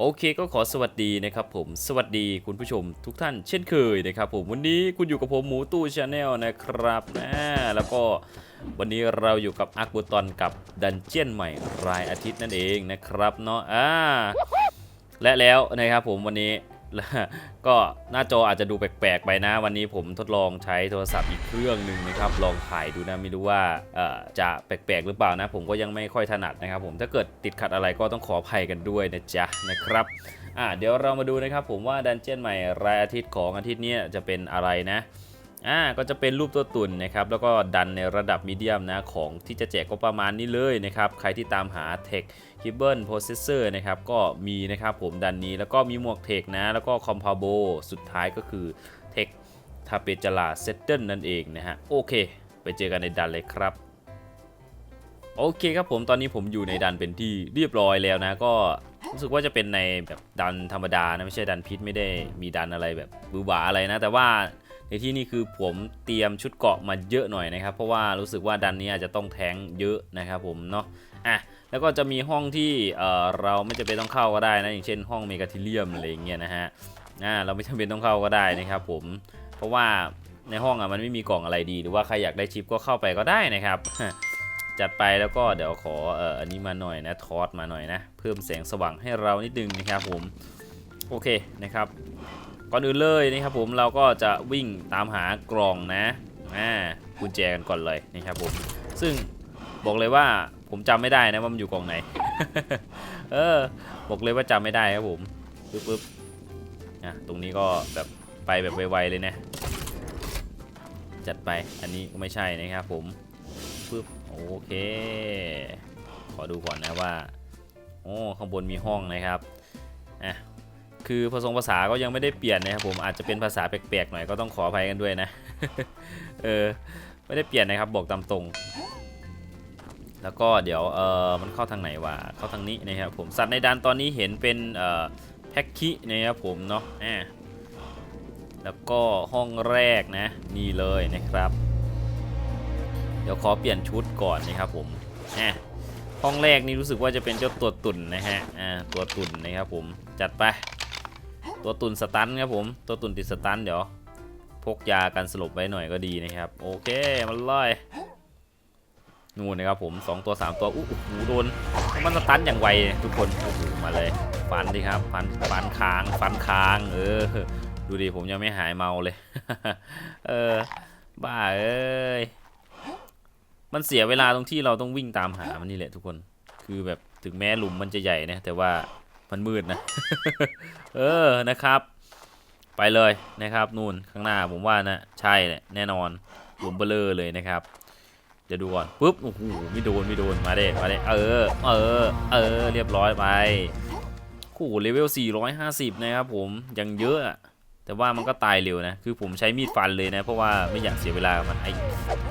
โอเคก็ขอสวัสดีนะครับผมสวัสดีคุณผู้ชมทุกท่านเช่นเคยนะครับผมวันนี้คุณอยู่กับผมหมูตู้ชาแนลนะครับนะแล้วก็วันนี้เราอยู่กับอาร์คบูตอนกับดันเจียนใหม่รายอาทิตย์นั่นเองนะครับเนาะอ่าและแล้วนะครับผมวันนี้ ก็หน้าจออาจจะดูแปลกๆไปนะ วันนี้ผมทดลองใช้โทรศัพท์อีกเครื่องหนึ่งนะครับ ลองถ่ายดูนะไม่รู้ว่าจะแปลกๆหรือเปล่านะ ผมก็ยังไม่ค่อยถนัดนะครับ ผมถ้าเกิดติดขัดอะไรก็ต้องขออภัยกันด้วยนะจ๊ะนะครับอ่าเดี๋ยวเรามาดูนะครับผมว่าดันเจียนใหม่รายอาทิตย์ของอาทิตย์นี้จะเป็นอะไรนะ อ่าก็จะเป็นรูปตัวตุ่นนะครับแล้วก็ดันในระดับมีเดียมนะของที่จะแจกก็ประมาณนี้เลยนะครับใครที่ตามหาเทคคิบเบิลโปรเซสเซอร์นะครับก็มีนะครับผมดันนี้แล้วก็มีหมวกเทคนะแล้วก็คอมพาโบสุดท้ายก็คือเทคทาเปจลาเซตเติลนั่นเองนะฮะโอเค ไปเจอกันในดันเลยครับโอเคครับผมตอนนี้ผมอยู่ในดันเป็นที่เรียบร้อยแล้วนะก็รู้สึกว่าจะเป็นในแบบดันธรรมดานะไม่ใช่ดันพิษไม่ได้มีดันอะไรแบบบือหวาอะไรนะ แต่ว่า ในที่นี่คือผมเตรียมชุดเกาะมาเยอะหน่อยนะครับ เพราะว่ารู้สึกว่าดันนี้อาจจะต้องแทงเยอะนะครับผมเนาะอะแล้วก็จะมีห้องที่เอ่อเราไม่จำเป็นต้องเข้าก็ได้นะอย่างเช่น ห้องเมกาทิเลียมอะไรอย่างเงี้ยนะฮะอ่าเราไม่จำเป็นต้องเข้าก็ได้นะครับผมเพราะว่าในห้องอะมันไม่มีกล่องอะไรดี หรือว่าใครอยากได้ชิปก็เข้าไปก็ได้นะครับจัดไปแล้วก็เดี๋ยวขอเอ่ออันนี้มาหน่อยนะทอสมาหน่อยนะ เพิ่มแสงสว่างให้เรานิดนึงนะครับผมโอเคนะครับ ก่อนอื่นเลยนะครับผมเราก็จะวิ่งตามหากล่องนะอ่ากุญแจกันก่อนเลยนะครับผมซึ่งบอกเลยว่าผมจำไม่ได้นะว่ามันอยู่กล่องไหน เออบอกเลยว่าจำไม่ได้ครับผมปึ๊บปึ๊บอะตรงนี้ก็แบบไปแบบไวๆเลยนะ จัดไปอันนี้ก็ไม่ใช่นะครับผมปึ๊บโอเค ขอดูก่อนนะว่าโอ้ข้างบนมีห้องนะครับอะ คือผสมภาษาก็ยังไม่ได้เปลี่ยนนะครับผมอาจจะเป็นภาษาแปลกๆหน่อยก็ต้องขออภัยกันด้วยนะ เออไม่ได้เปลี่ยนนะครับบอกตามตรง แล้วก็เดี๋ยวเออมันเข้าทางไหนวะเข้าทางนี้นะครับผมสัตว์ในดันตอนนี้เห็นเป็นเอ่อแพ็กคินะครับผมเนาะอ่าแล้วก็ห้องแรกนะนี่เลยนะครับ เดี๋ยวขอเปลี่ยนชุดก่อนนะครับผมอ่าห้องแรกนี่รู้สึกว่าจะเป็นเจ้าตัวตุ่นนะฮะอ่าตัวตุ่นนะครับผมจัดไป ตัวตุ่นสตันครับผม ตัวตุ่นติดสตันเดี๋ยว พกยากันสลบไว้หน่อยก็ดีนะครับ โอเคมันลอยนู่นนะครับผมสองตัวสามตัวอู้หูโดน มันสตันอย่างไวทุกคนโอ้โหมาเลย ฟันดิครับ ฟันฟันค้างฟันค้าง เออ ดูดิผมยังไม่หายเมาเลย เออ บ้าเอ้ย มันเสียเวลาตรงที่เราต้องวิ่งตามหามันนี่แหละทุกคน คือแบบถึงแม้หลุมมันจะใหญ่นะแต่ว่า มันมืดนะ เออนะครับ ไปเลยนะครับนู่นข้างหน้าผมว่านะใช่แหละแน่นอนหลุมเบลอเลยนะครับเดี๋ยวดูก่อนปุ๊บโอ้โหไม่โดนไม่โดนมาเด้มาเด้เออเออเออเรียบร้อยไปโอ้โหเลเวล 450 นะครับผมยังเยอะแต่ว่ามันก็ตายเร็วนะ คือผมใช้มีดฟันเลยนะ เพราะว่าไม่อยากเสียเวลามันไอ้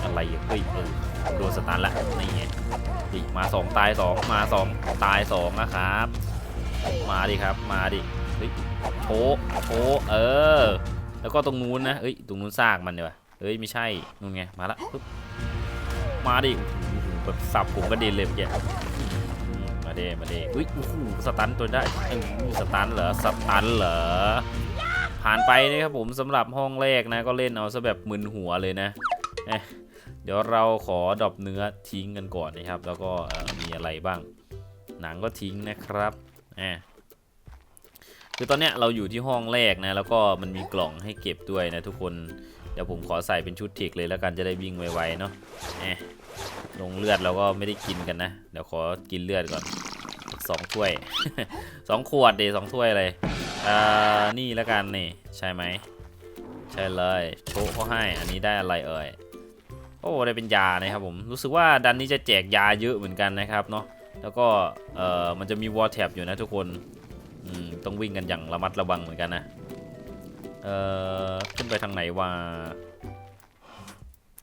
อะไรอะเฮ้ยเออโดนสตันละนี่ไงมาสองตายสองมาสองตายสองนะครับ มาดิครับ มาดิเฮ้ยโชโชเออ แล้วก็ตรงนู้นนะเอ้ยตรงนู้นซากมันเนีกว่ยเอ้ยไม่ใช่นู่นไงมาละปึ๊บมาดิแบบสับผมกระเด็นเลยเมื่อกี้มาเดมาเดอุ้ยโอ้โหสตันตัวได้สตันเหรอสตันเหรอผ่านไปนะครับผมสำหรับห้องแรกนะก็เล่นเอาซะแบบมึนหัวเลยนะเอ๊ะเดี๋ยวเราขอดรอปเนื้อทิ้งกันก่อนนะครับ แล้วก็มีอะไรบ้าง หนังก็ทิ้งนะครับ อบคือตอนเนี้ยเราอยู่ที่ห้องแรกนะ แล้วก็มันมีกล่องให้เก็บด้วยนะทุกคน เดี๋ยวผมขอใส่เป็นชุดเทคเลยแล้วกันจะได้วิ่งไวๆเนาะแอะลงเลือดเราก็ไม่ได้กินกันนะ เดี๋ยวขอกินเลือดก่อนสองถ้วยสองขวดเดสองถ้วยเลยอ่านี่แล้วกันนี่ใช่ไหมใช่เลยโชว์เขาให้อันนี้ได้อะไรเอ่ยโอ้ได้เป็นยานะครับผมรู้สึกว่าดันนี้จะแจกยาเยอะเหมือนกันนะครับเนาะ แล้วก็เอ่อมันจะมีวอลแท็บอยู่นะทุกคนอืมต้องวิ่งกันอย่างระมัดระวังเหมือนกันนะเอ่อขึ้นไปทางไหนวะ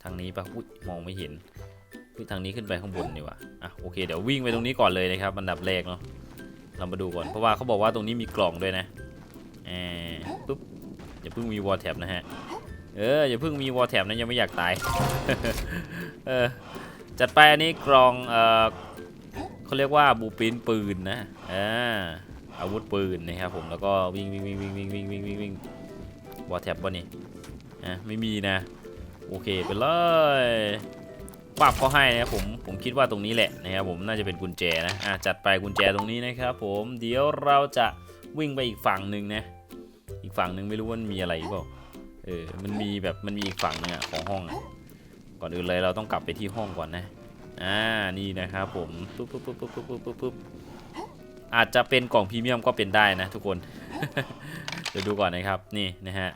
ทางนี้ปะอุ้ยมองไม่เห็นทางนี้ขึ้นไปข้างบนนี่วะอะโอเคเดี๋ยววิ่งไปตรงนี้ก่อนเลยนะครับอันดับแรกเนาะเรามาดูก่อนเพราะว่าเขาบอกว่าตรงนี้มีกล่องด้วยนะแอบปุ๊บอย่าเพิ่งมีวอลแท็บนะฮะเอออย่าเพิ่งมีวอลแท็บนะยังไม่อยากตายเออจัดไปอันนี้กล่องเอ่อ เขาเรียกว่าบูปินปืนนะอ่าอาวุธปืนนะครับผมแล้วก็วิ่งวิ่งวิ่งวิ่งวิ่งวิ่งวิ่งวิ่งวิ่งวอแท็บบ่นี่อะไม่มีนะ โอเคไปเลยปับเขาให้นะครับผมผมคิดว่าตรงนี้แหละนะครับผมน่าจะเป็นกุญแจนะอะจัดไปกุญแจตรงนี้นะครับผมเดี๋ยวเราจะวิ่งไปอีกฝั่งหนึ่งนะอีกฝั่งหนึ่งไม่รู้ว่ามีอะไรเปล่าเออมันมีแบบมันมีอีกฝั่งหนึงอะของห้องอะก่อนอื่นเลยเราต้องกลับไปที่ห้องก่อนนะ อ่านี่นะครับผมปุ๊บปุ๊บปุ๊บปุ๊บปุ๊บปุ๊บปุ๊บอาจจะเป็นกล่องพรีเมียมก็เป็นได้นะทุกคน เดี๋ยวดูก่อนนะครับนี่นะฮะ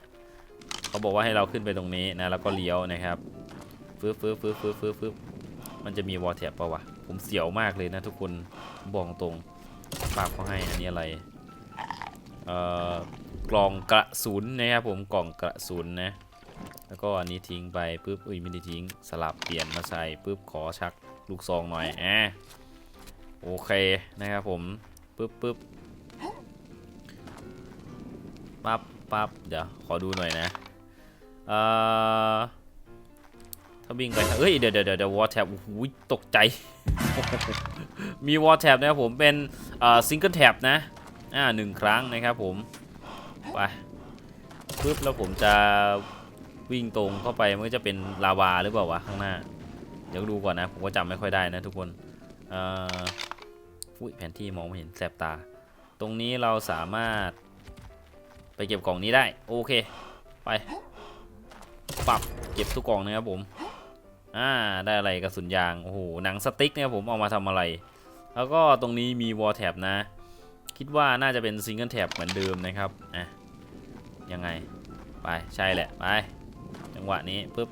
เขาบอกว่าให้เราขึ้นไปตรงนี้นะแล้วก็เลี้ยวนะครับฟื้ฟื้ฟื้ฟื้ฟื้ฟื้มันจะมีวอลเท็บปะวะผมเสียวมากเลยนะทุกคนบอกตรงฝากเขาให้อันนี้อะไรเอ่อกล่องกระสุนนะครับผมกล่องกระสุนนะ แล้วก็อันนี้ทิ้งไปปุ๊บอุ้ยไม่ได้ทิ้งสลับเปลี่ยนมาใส่ปุ๊บขอชักลูกซองหน่อยอะโอเคนะครับผมปุ๊บปุ๊บปั๊บปั๊บเดี๋ยวขอดูหน่อยนะเอ่อถ้าวิ่งไปเอ้ยเดี๋ยวเดี๋ยวเดี๋ยววอลแท็บโอ้โหตกใจ มีวอลแท็บนะครับผมเป็นเอ่อซิงเกิลแท็บนะอ่าหนึ่งครั้งนะครับผมไปปุ๊บแล้วผมจะ วิ่งตรงเข้าไปมันก็จะเป็นลาวาหรือเปล่าวะข้างหน้า เดี๋ยวดูก่อนนะ ผมก็จำไม่ค่อยได้นะทุกคนอ่ออุ้ยแผนที่มองไม่เห็นแสบตา ตรงนี้เราสามารถไปเก็บกล่องนี้ได้ โอเค ไป ปรับเก็บทุกกล่องนะครับผม อ่า ได้อะไรกระสุนยาง โอ้โห หนังสติ๊กนะครับผมเอามาทำอะไร แล้วก็ตรงนี้มีวอลแท็บนะ คิดว่าน่าจะเป็นซิงเกิลแท็บเหมือนเดิมนะครับ อะ ยังไง ไป ใช่แหละ ไป จังหวะนี้ปุ๊บ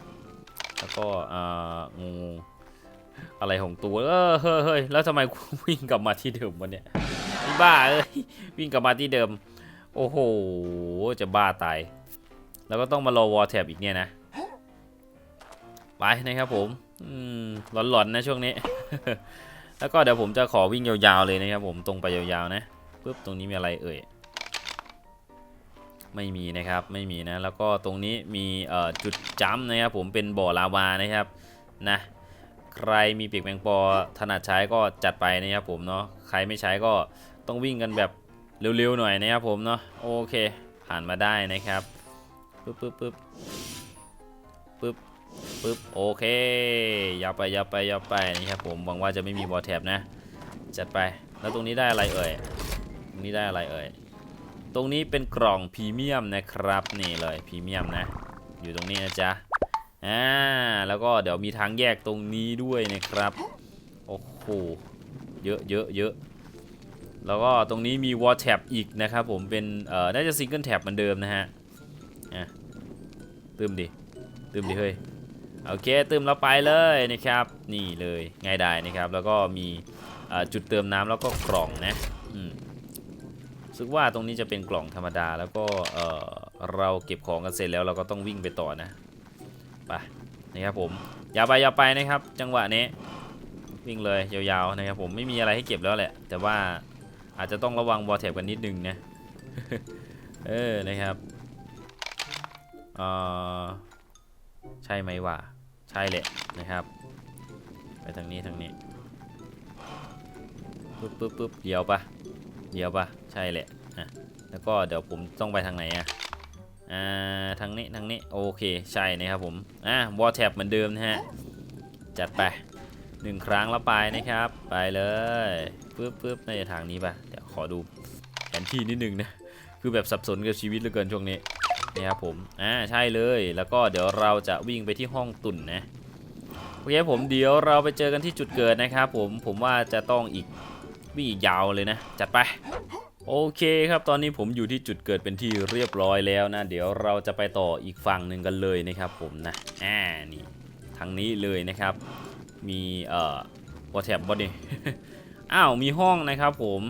แล้วก็อ่องูอะไรของตัวเออเฮ้ยแล้วทำไมวิ่งกลับมาที่เดิมวะเนี่ยไอ้บ้าเอ้ยวิ่งกลับมาที่เดิม โอ้โหจะบ้าตายแล้วก็ต้องมารอวอลแท็บอีกเนี่ยนะไปนะครับผมอืมหลอนๆนะช่วงนี้ แล้วก็เดี๋ยวผมจะขอวิ่งยาวๆเลยนะครับผมตรงไปยาวๆนะปุ๊บตรงนี้มีอะไรเอ่ย ไม่มีนะครับไม่มีนะแล้วก็ตรงนี้มีจุดจัมป์นะครับผมเป็นบ่อลาวานะครับนะใครมีปีกแมงปอถนัดใช้ก็จัดไปนะครับผมเนาะใครไม่ใช้ก็ต้องวิ่งกันแบบเร็วๆหน่อยนะครับผมเนาะโอเคผ่านมาได้นะครับปึ๊บปึ๊บปึ๊บปึ๊บปึ๊บโอเคยาวไปยาวไปยาวไปนะครับผมหวังว่าจะไม่มีบอลแท็บนะจัดไปแล้วตรงนี้ได้อะไรเอ่ยตรงนี้ได้อะไรเอ่ย ตรงนี้เป็นกล่องพรีเมียมนะครับนี่เลยพรีเมียมนะ อยู่ตรงนี้นะจ๊ะอ่าแล้วก็เดี๋ยวมีทางแยกตรงนี้ด้วยนะครับโอ้โหเยอะเยอะเยอะแล้วก็ตรงนี้มีวอลแท็บอีกนะครับผมเป็นเอ่อน่าจะซิงเกิลแท็บเหมือนเดิมนะฮะอะตืมดิตืมดิเฮ้ยโอเคตืมแล้วไปเลยนะครับนี่เลยง่ายได้นะครับแล้วก็มีอ่อจุดเติมน้ำแล้วก็กล่องนะอืม รู้สึกว่าตรงนี้จะเป็นกล่องธรรมดาแล้วก็เออเราเก็บของกันเสร็จแล้วเราก็ต้องวิ่งไปต่อนะไปนะครับผมอย่าไปอย่าไปนะครับ จังหวะนี้วิ่งเลยยาวๆนะครับผมไม่มีอะไรให้เก็บแล้วแหละ แต่ว่าอาจจะต้องระวังวอลแท็บกันนิดนึงนะเออนะครับเออใช่ไหมวะใช่แหละนะครับ ไปทางนี้ทางนี้ปึ๊บปึ๊บปึ๊บเดี๋ยวปะ เดี๋ยวปะใช่แหละอะแล้วก็เดี๋ยวผมต้องไปทางไหนอะอ่าทางนี้ทางนี้โอเคใช่นะครับผมอะวอลแท็บเหมือนเดิมนะฮะจัดไปหนึ่งครั้งแล้วไปนะครับ ไปเลยปึ๊บปึ๊บในทางนี้ปะเดี๋ยวขอดูแผนที่นิดนึงนะคือแบบสับสนกับชีวิตเหลือเกินช่วงนี้นี่ครับผมอ่าใช่เลยแล้วก็เดี๋ยวเราจะวิ่งไปที่ห้องตุ่นนะโอเคผมเดี๋ยวเราไปเจอกันที่จุดเกิดนะครับผมผมว่าจะต้องอีก วิ่งอีกยาวเลยนะ จัดไป โอเคครับตอนนี้ผมอยู่ที่จุดเกิดเป็นที่เรียบร้อยแล้วนะ เดี๋ยวเราจะไปต่ออีกฝั่งหนึ่งกันเลยนะครับผมนะอ่านี่ทางนี้เลยนะครับ มีเอ่อวอแท็บบอดี้อ้าวมีห้องนะครับผม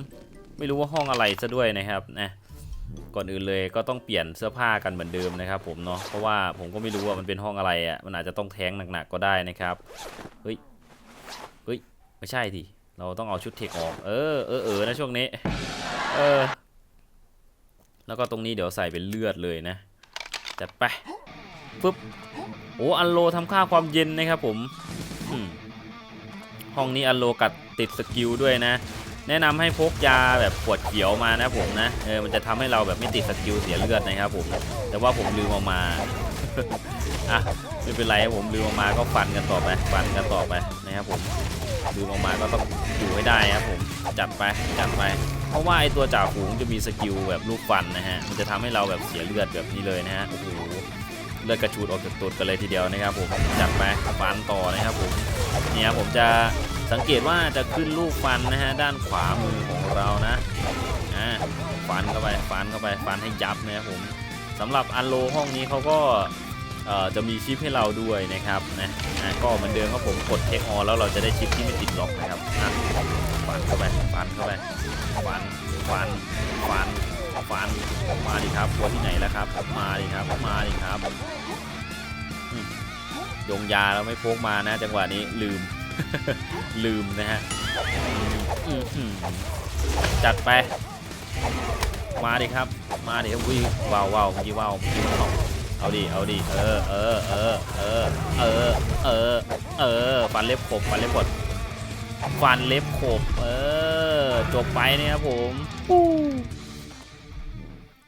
ไม่รู้ว่าห้องอะไรซะด้วยนะครับนะก่อนอื่นเลยก็ต้องเปลี่ยนเสื้อผ้ากันเหมือนเดิมนะครับ ผมเนาะเพราะว่าผมก็ไม่รู้ว่ามันเป็นห้องอะไรอะมันอาจจะต้องแท้งหนักๆก็ได้นะครับเฮ้ยเฮ้ยไม่ใช่ที เราต้องเอาชุดเทคออก เออเออเออนะช่วงนี้ เออ แล้วก็ตรงนี้เดี๋ยวใส่เป็นเลือดเลยนะจัดไปปึ๊บโอ้อันโลทำค่าความเย็นนะครับผมห้องนี้อันโลกัดติดสกิลด้วยนะ แนะนำให้พกยาแบบขวดเขียวมานะผมนะ เออ มันจะทำให้เราแบบไม่ติดสกิลเสียเลือดนะครับผม แต่ว่าผมลืมเอามา อะ ไม่เป็นไรผมลืมเอามาก็ฟันกันต่อไป ฟันกันต่อไปนะครับผม ลืมเอามาก็ต้องอยู่ให้ได้ครับผมจัดไปจัดไป เพราะว่าไอตัวจ่าฝูงจะมีสกิลแบบลูกฟันนะฮะมันจะทำให้เราแบบเสียเลือดแบบนี้เลยนะฮะโอ้โหเลือดกระชูดออกจากตัวกันเลยทีเดียวนะครับผมจัดไปฟันต่อนะครับผมเนี่ยผมจะสังเกตว่าจะขึ้นลูกฟันนะฮะด้านขวามือของเรานะอ่าฟันเข้าไปฟันเข้าไปฟันให้ยับนะครับผมสำหรับอันโลห้องนี้เขาก็ จะมีชิปให้เราด้วยนะครับนะอะก็เหมือนเดิมครับผมกดเทคออแล้วเราจะได้ชิปที่ไม่ติดล็อกนะครับอะฟันเข้าไปฟันเข้าไปฟันฟันฟันฟันมาดิครับตัวที่ไหนแล้วครับ มาดิครับมาดิครับอืมยงยาเราไม่พกมานะจังหวะนี้ลืมลืมนะฮะจัดไป มาดิครับ มาดิครับวิ่งว้าวว้าวเมื่อกี้ว้าวเมื่อกี้ว้าว เอาดิ เอาดิ เออ เออ เออ เออ เออ เออ เออ ฟันเล็บขบ ฟันเล็บขบฟันเล็บขบ เออ จบไปเนี่ยครับผม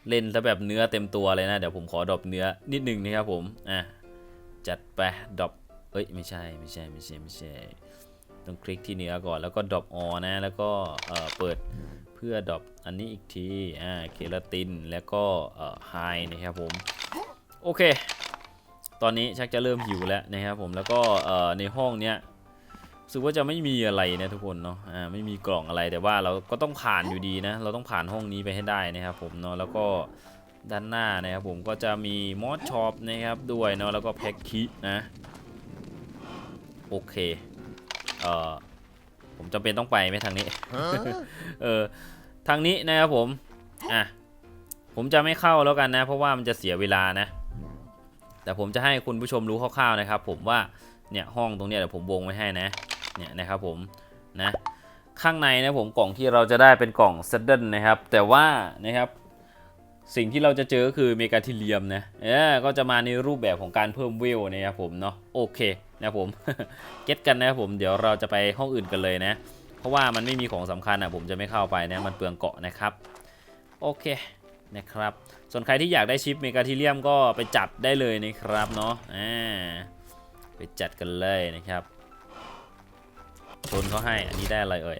เล่นซะแบบเนื้อเต็มตัวเลยนะ เดี๋ยวผมขอดรอปเนื้อนิดนึงนะครับผม อะ จัดไปดรอปเอ้ย ไม่ใช่ ไม่ใช่ ไม่ใช่ ไม่ใช่ ต้องคลิกที่เนื้อก่อน แล้วก็ดรอปออนะ แล้วก็เอ่อเปิดเพื่อดรอปอันนี้อีกที อ่า เคลาติน แล้วก็เอ่อไฮนะครับผม โอเค ตอนนี้ชักจะเริ่มหิวแล้วนะครับผมแล้วก็ในห้องเนี้ยรู้สึกว่าจะไม่มีอะไรนะทุกคนเนาะอ่าไม่มีกล่องอะไรแต่ว่าเราก็ต้องผ่านอยู่ดีนะ เราต้องผ่านห้องนี้ไปให้ได้นะครับผมเนาะแล้วก็ด้านหน้านะครับผมก็จะมีมอสช็อปนะครับด้วยเนาะแล้วก็แพ็คคินะโอเคเอ่อผมจำเป็นต้องไปไหมทางนี้เออทางนี้นะครับผมอะผมจะไม่เข้าแล้วกันนะ เพราะว่ามันจะเสียเวลานะ แต่ผมจะให้คุณผู้ชมรู้คร่าวๆนะครับ ผมว่าเนี่ยห้องตรงเนี้ยเดี๋ยวผมวงไว้ให้นะเนี่ยนะครับผมนะข้างในนะผมกล่องที่เราจะได้เป็นกล่องเซดเดิลนะครับ แต่ว่านะครับสิ่งที่เราจะเจอก็คือเมกาทิเลียมนะเออก็จะมาในรูปแบบของการเพิ่มเวลนะครับผมเนาะโอเคนะผมเก็ตกันนะครับผมเดี๋ยวเราจะไปห้องอื่นกันเลยนะ เพราะว่ามันไม่มีของสำคัญอะผมจะไม่เข้าไปนะมันเปลืองเกาะนะครับ โอเคนะครับ ส่วนใครที่อยากได้ชิปเมกาทิเลียมก็ไปจัดได้เลยนะครับเนาะอ่าไปจัดกันเลยนะครับชนเขาให้อันนี้ได้อะไรเอ่ย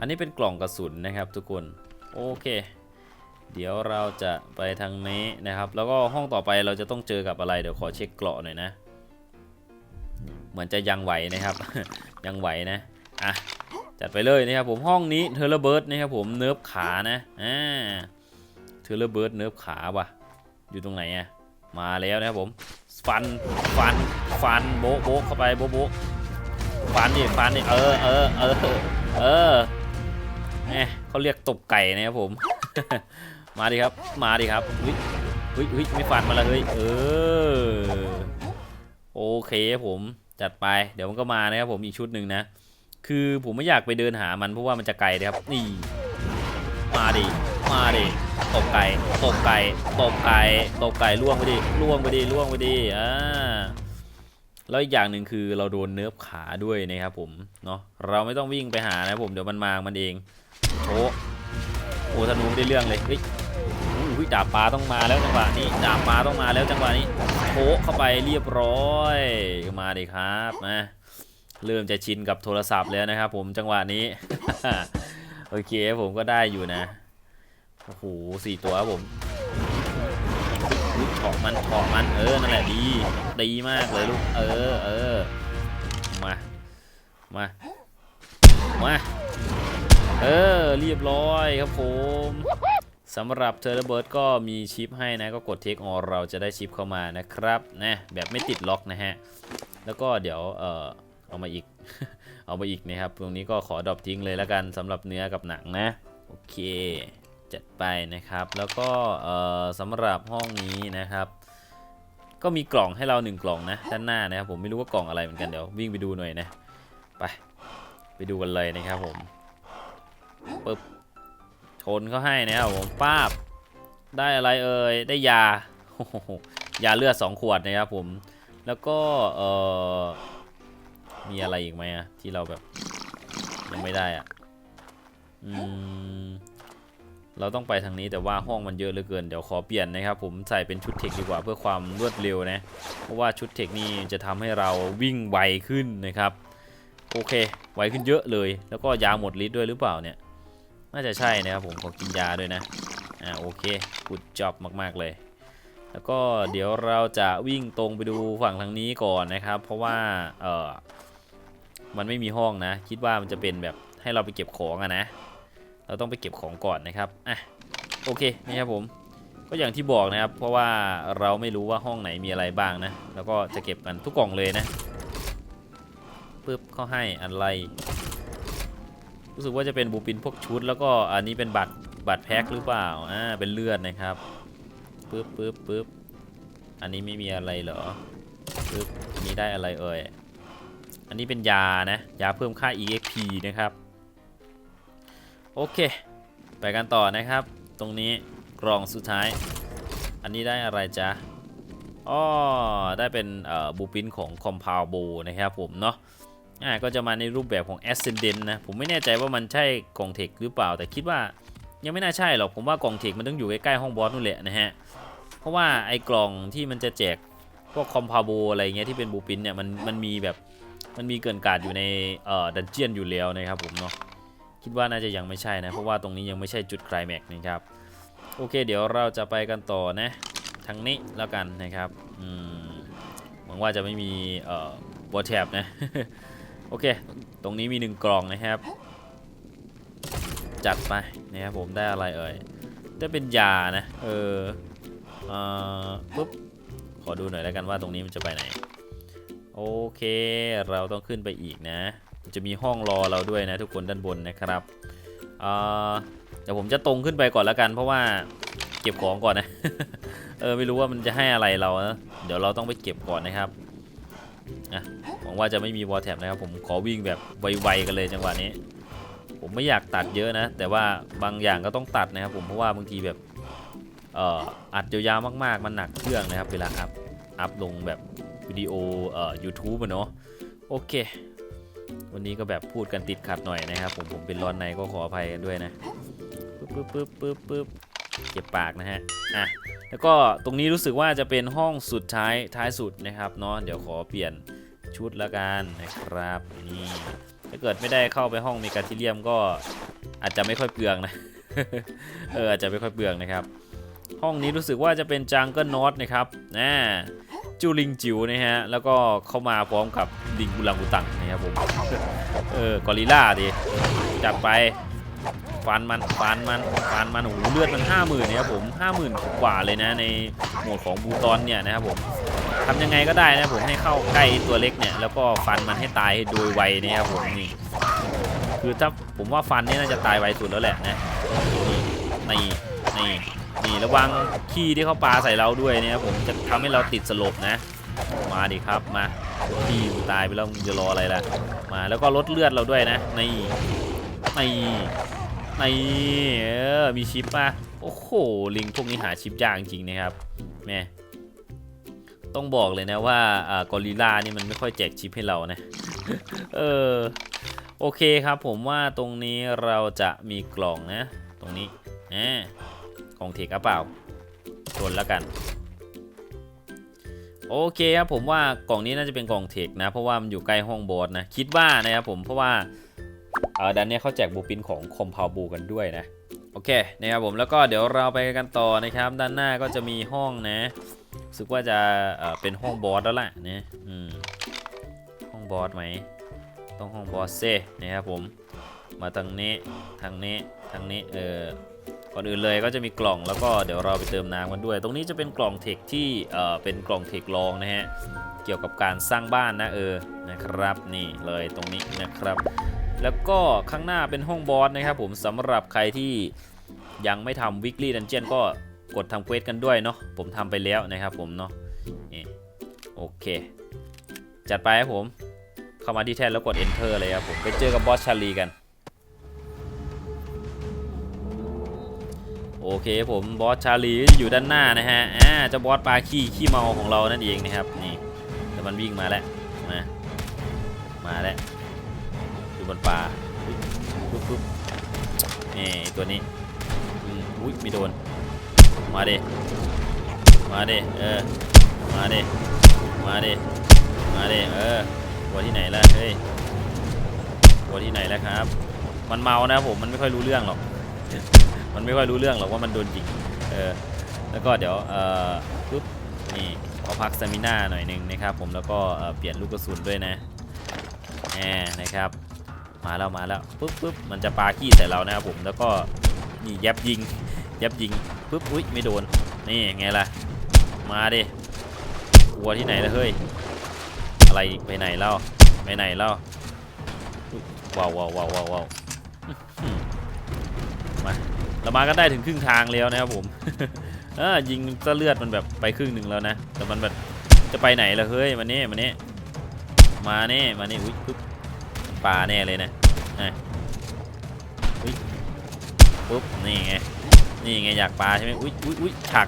อันนี้เป็นกล่องกระสุนนะครับทุกคนโอเค เดี๋ยวเราจะไปทางนี้นะครับ แล้วก็ห้องต่อไปเราจะต้องเจอกับอะไรเดี๋ยวขอเช็คเกราะหน่อยนะ เหมือนจะยังไหวนะครับ ยังไหวนะอะจัดไปเลยนะครับผมห้องนี้เทเลเบิร์ดนะครับผมเนิร์ฟขานะอ่า เทเลเบิร์ดเนิร์ฟขาว่ะ อยู่ตรงไหนอะมาแล้วนะครับผม ฟัน ฟัน ฟัน โบ๊ะโบ๊ะเข้าไป โบะโบะฟันดิฟันดิเออเออเออเออแหมเขาเรียกตบไก่นะครับผม มาดิครับ มาดิครับวิวิวิไม่ฟันมาและเฮ้ย เออ โอเคผมจัดไป เดี๋ยวมันก็มานะครับผมอีกชุดหนึ่งนะ คือผมไม่อยากไปเดินหามันเพราะว่ามันจะไกลนะครับ นี่ มาดิ มาดิตบไก่ตบไก่ตบไก่ตบไก่ล่วงไปดิ ล่วงไปดิ ล่วงไปดิ อ่า แล้วอีกอย่างหนึ่งคือเราโดนเนิร์ฟขาด้วยนะครับผม เนาะ เราไม่ต้องวิ่งไปหานะผม เดี๋ยวมันมา มันเองโชะโอ้ธนูไม่ได้เรื่องเลยเฮ้ยอุ้ยดาบปลาต้องมาแล้วจังหวะนี้ดาบปลาต้องมาแล้วจังหวะนี้โชะเข้าไปเรียบร้อยมาดิครับนะเริ่มจะชินกับโทรศัพท์แล้วนะครับผมจังหวะนี้ โอเคผมก็ได้อยู่นะ โอ้โหสี่ตัวครับผมอุ๊ยเฉาะมันเฉาะมัน เออ นั่นแหละดี ดีมากเลยลูก เออ เออ มา มา มา เออ เรียบร้อยครับผมสำหรับเทอร์เบิร์ดก็มีชิปให้นะ ก็กดเทคออเราจะได้ชิปเข้ามานะครับ นะ แบบไม่ติดล็อกนะฮะ แล้วก็เดี๋ยว เออ เอามาอีก เอามาอีกนะครับ ตรงนี้ก็ขอดรอปทิ้งเลยแล้วกันสำหรับเนื้อกับหนังนะ โอเค จัดไปนะครับ แล้วก็เอ่อสำหรับห้องนี้นะครับ ก็มีกล่องให้เราหนึ่งกล่องนะด้านหน้านะครับผมไม่รู้ว่ากล่องอะไรเหมือนกันเดี๋ยววิ่งไปดูหน่อยนะ ไป ไปดูกันเลยนะครับผมปึ๊บชนเขาให้นะครับผมป้าบ ได้อะไรเอ่ย ได้ยาโอ้โหยาเลือดสองขวดนะครับผม แล้วก็เอ่อ มีอะไรอีกไหมอะที่เราแบบ ยังไม่ได้อะอืมเราต้องไปทางนี้แต่ว่าห้องมันเยอะเหลือเกินเดี๋ยวขอเปลี่ยนนะครับ ผมใส่เป็นชุดเทคดีกว่าเพื่อความรวดเร็วนะ เพราะว่าชุดเทคนี่จะทำให้เราวิ่งไวขึ้นนะครับโอเคไวขึ้นเยอะเลย แล้วก็ยาหมดฤทธิ์ด้วยหรือเปล่าเนี่ย น่าจะใช่นะครับผมขอกินยาด้วยนะอ่าโอเคกุดจ็อบมากๆเลย แล้วก็เดี๋ยวเราจะวิ่งตรงไปดูฝั่งทางนี้ก่อนนะครับ เพราะว่าเออ มันไม่มีห้องนะ คิดว่ามันจะเป็นแบบให้เราไปเก็บของอะนะ เราต้องไปเก็บของก่อนนะครับอะโอเคนี่ครับผมก็อย่างที่บอกนะครับ เพราะว่าเราไม่รู้ว่าห้องไหนมีอะไรบ้างนะ แล้วก็จะเก็บกันทุกกล่องเลยนะปึ๊บเขาให้อะไร รู้สึกว่าจะเป็นบูปินพวกชุด แล้วก็อันนี้เป็นบัตรบัตรแพ็คหรือเปล่าอ่าเป็นเลือดนะครับปึ๊บปึ๊บปึ๊บอันนี้ไม่มีอะไรเหรอปึ๊บอันนี้ได้อะไรเอ่ย อันนี้เป็นยานะ ยาเพิ่มค่า EXP นะครับ โอเค ไปกันต่อนะครับ ตรงนี้กล่องสุดท้าย อันนี้ได้อะไรจ๊ะอ๋อได้เป็นบูปินของ Compound b o นะครับผมเนาะอ่าก็จะมาในรูปแบบของ Ascendant นะ ผมไม่แน่ใจว่ามันใช่กล่องเทคหรือเปล่า แต่คิดว่ายังไม่น่าใช่หรอก ผมว่ากล่องเทคมันต้องอยู่ใกล้ๆห้องบอสนู่นแหละนะฮะ เพราะว่าไอ้กล่องที่มันจะแจกพวกคอมพาโบอะไรเงี้ยที่เป็นบูปินเนี่ยมันมันมีแบบ มันมีเกินการดอยู่ในเอ่อดันเจียนอยู่แล้วนะครับผมเนาะคิดว่าน่าจะยังไม่ใช่นะเพราะว่าตรงนี้ยังไม่ใช่จุดไคลแม็กซ์นะครับโอเค เดี๋ยวเราจะไปกันต่อนะทางนี้แล้วกันนะครับอืมหวังว่าจะไม่มีเอ่อบอทแท็บนะโอเค ตรงนี้มีหนึ่งกล่องนะครับ จัดไปนะครับผมได้อะไรเอ่ยได้เป็นยานะเออเอ่อปุ๊บขอดูหน่อยแล้วกันว่าตรงนี้มันจะไปไหน โอเค เราต้องขึ้นไปอีกนะ จะมีห้องรอเราด้วยนะทุกคนด้านบนนะครับเดี๋ยวผมจะตรงขึ้นไปก่อนแล้วกัน เพราะว่าเก็บของก่อนนะ เออไม่รู้ว่ามันจะให้อะไรเรานะเดี๋ยวเราต้องไปเก็บก่อนนะครับอะหวังว่าจะไม่มีวอลแท็บนะครับ ผมขอวิ่งแบบไวๆกันเลยจังหวะนี้ ผมไม่อยากตัดเยอะนะ แต่ว่าบางอย่างก็ต้องตัดนะครับ ผมเพราะว่าบางทีแบบเอ่ออัดยาวๆมากๆ มันหนักเครื่องนะครับ เวลาอัพอัพลงแบบ วิดีโอเอ่อ YouTube อะเนาะโอเค วันนี้ก็แบบพูดกันติดขัดหน่อยนะครับผมผมเป็นร้อนในก็ขออภัยกันด้วยนะปึ๊บปึ๊บปึ๊บปึ๊บปึ๊บเก็บปากนะฮะอะแล้วก็ตรงนี้รู้สึกว่าจะเป็นห้องสุดท้ายท้ายสุดนะครับเนาะเดี๋ยวขอเปลี่ยนชุดละกันนะครับนี่ถ้าเกิดไม่ได้เข้าไปห้องเมกาทิเลียมก็อาจจะไม่ค่อยเปลืองนะเอออาจจะไม่ค่อยเปลืองนะครับ ห้องนี้รู้สึกว่าจะเป็นจังเกิลนอตนะครับนะ จูลิงจิ๋วนะฮะ แล้วก็เข้ามาพร้อมกับลิงกุลังกุตังนะครับผม เออกอริล่าดิ จัดไป ฟันมันฟันมันฟันมันโอ้โหเลือดมันห้าหมื่นนะครับผมห้าหมื่นกว่าเลยนะในโหมดของบูตอนเนี่ยนะครับผมทำยังไงก็ได้นะผมให้เข้าใกล้ตัวเล็กเนี่ยแล้วก็ฟันมันให้ตายโดยไวนะครับผมนี่คือถ้าผมว่าฟันนี่น่าจะตายไวสุดแล้วแหละนะนี่นี่ นี่ระวังขี้ที่เขาปาใส่เราด้วยเนี่ยผมจะทำให้เราติดสลบนะ มาดิครับมาขี้มึงตายไปแล้วมึงจะรออะไรล่ะ มาแล้วก็ลดเลือดเราด้วยนะในี่นี่นี่เออมีชิปป่ะโอ้โหลิงพวกนี้หาชิปยากจริงนะครับแม่ต้องบอกเลยนะว่าอ่ากอริลลานี่มันไม่ค่อยแจกชิปให้เรานะเออโอเคครับผมว่าตรงนี้เราจะมีกล่องนะ ตรงนี้อ่า กล่องเทคอะเปล่าชนแล้วกัน โอเคครับผมว่ากล่องนี้น่าจะเป็นกล่องเทคนะ เพราะว่ามันอยู่ใกล้ห้องบอสนะ คิดว่านะครับผมเพราะว่าเออดันเนี้ยเขาแจกบูปินของคอมพาวบูกันด้วยนะ โอเคนะครับผมแล้วก็เดี๋ยวเราไปกันต่อนะครับ ด้านหน้าก็จะมีห้องนะรู้สึกว่าจะเอ่อเป็นห้องบอสแล้วล่ะนะอืมห้องบอสไหมต้องห้องบอสเซ่นะครับผมมาทางนี้ทางนี้ทางนี้เออ ก่อนอื่นเลยก็จะมีกล่องแล้วก็เดี๋ยวเราไปเติมน้ำกันด้วย ตรงนี้จะเป็นกล่องเทคที่เอ่อเป็นกล่องเทครองนะฮะเกี่ยวกับการสร้างบ้านนะเออนะครับนี่เลยตรงนี้นะครับ แล้วก็ข้างหน้าเป็นห้องบอสนะครับผมสำหรับใครที่ยังไม่ทำ weekly dungeon ก็กดทำเควสกันด้วยเนาะผมทำไปแล้วนะครับผมเนาะนโอเค จัดไปครับผม เข้ามาที่แท่นแล้วกด enter เลยครับผมไปเจอกับบอสชาลีกัน อเคผมบอสชาลีอยู่ด้านหน้านะฮะอ่าจ้าบอสปลาขี้ขี้เมาของเรานั่นเองนะครับนี่แต่มันวิ่งมาแล้วมามาแล้วอยู่บนป่าอุ๊ยปุ๊บนี่ตัวนี้อุ้ยไม่โดนมาเดมาเดเออมาเดมาเดมาเดเออวัวที่ไหนล่ะเฮ้ยวัวที่ไหนแล้วครับ มันเมานะผมมันไม่ค่อยรู้เรื่องหรอก มันไม่ค่อยรู้เรื่องหรอกว่ามันโดนยิงเออแล้วก็เดี๋ยวเอ่อปุ๊บนี่ขอพักสมิน่าหน่อยหนึงนะครับ ผมแล้วก็เเปลี่ยนลูกกระสุนด้วยนะแหมนะครับมาแล้วมาแล้วปุ๊บปุ๊บมันจะปาขี้ใส่เรานะครับผมแล้วก็นี่ยับยิงยับยิงปุ๊บอุ้ยไม่โดนนี่ไงล่ะมาดิกลัวที่ไหนละเฮ้ยอะไรไปไหนเล่าไปไหนเล่าว้าวว้าวว้าวว้าววาวมา เรามากันได้ถึงครึ่งทางแล้วนะครับผมเออยิงก็เลือดมันแบบไปครึ่งหนึ่งแล้วนะ แต่มันแบบจะไปไหนล่ะเฮ้ยมานี่มานี่มานี่มานี่อุ้ยปุ๊บปลาแน่เลยนะอะอุ้ยปุ๊บนี่ไงนี่ไงอยากปลาใช่ไหมอุ้ยอุ้ยอุ้ยฉาก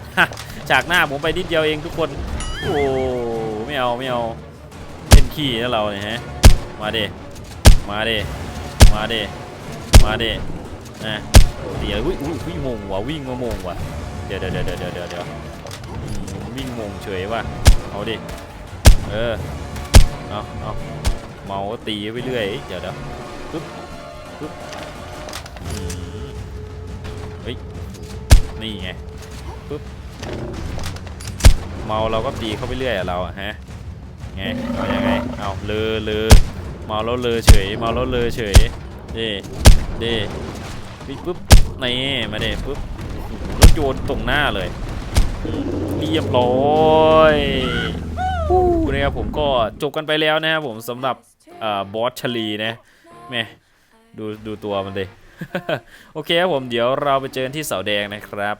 ฉากหน้าผมไปนิดเดียวเองทุกคนโอ้ไม่เอาไม่เอาเล่นขี้แล้วเราเนี่ยฮะมาเดมาเดมาเดมาเดนะ เดี๋ยวอุ้ยอุ้ยวิ่งมงว่ะวิ่งมามงว่ะเดี๋ยวเดี๋ยวเดี๋ยวเดี๋ยวเดี๋ยวเดี๋ยววิ่งมงเฉยว่ะเอาดิเออเอาเอาเมาตีไปเรื่อยเดี๋ยวเดี๋ยวปึ๊บปึ๊บอืมเฮ้ยนี่ไงปึ๊บเมาเราก็ตีเข้าไปเรื่อยอะเราฮะไงเอายังไงเอาเลอเลอเมาแล้วเลอเฉยเมาแล้วเลอเฉยเด้เด้ปิ๊บปึ๊บ นี่มาเด้ปุ๊บรถโยนตรงหน้าเลยเรียบร้อยนะครับผมก็จบกันไปแล้วนะครับผมสำหรับอบอสชลีนะแม่ดูดูตัวมันเลยโอเคครับผมเดี๋ยวเราไปเจอที่เสาแดงนะครับ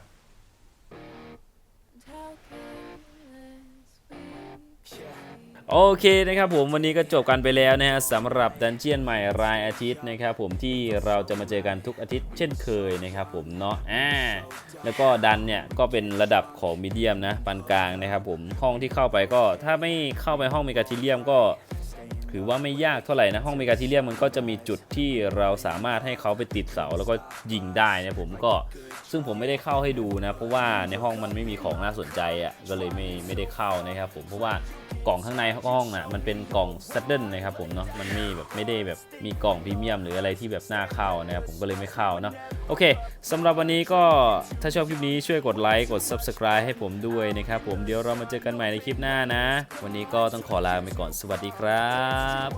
โอเคนะครับผมวันนี้ก็จบกันไปแล้วนะฮะสำหรับดันเจียนใหม่รายอาทิตย์นะครับผมที่เราจะมาเจอกันทุกอาทิตย์เช่นเคยนะครับผมเนาะอ่าแล้วก็ดันเนี่ยก็เป็นระดับของมีเดียมนะปานกลางนะครับผมห้องที่เข้าไปก็ถ้าไม่เข้าไปห้องเมกาทิเลียมก็ ถือว่าไม่ยากเท่าไหร่นะห้องเมกาทิเลียมมันก็จะมีจุดที่เราสามารถให้เขาไปติดเสาแล้วก็ยิงได้นะผมก็ซึ่งผมไม่ได้เข้าให้ดูนะ เพราะว่าในห้องมันไม่มีของน่าสนใจอะก็เลยไม่ไม่ได้เข้านะครับผมเพราะว่ากล่องข้างในห้องน่ะมันเป็นกล่องซัดเดิลนะครับผมเนาะมันม่แบบไม่ได้แบบมีกล่องพรีเมียมหรืออะไรที่แบบน่าเข้านะครับผมก็เลยไม่เข้าเนาะโอเคสำหรับวันนี้ก็ถ้าชอบคลิปนี้ช่วยกดไลค์กด Subscribe ให้ผมด้วยนะครับผมเดี๋ยวเรามาเจอกันใหม่ในคลิปหน้านะ วันนี้ก็ต้องขอลาไปก่อนสวัสดีครับครับ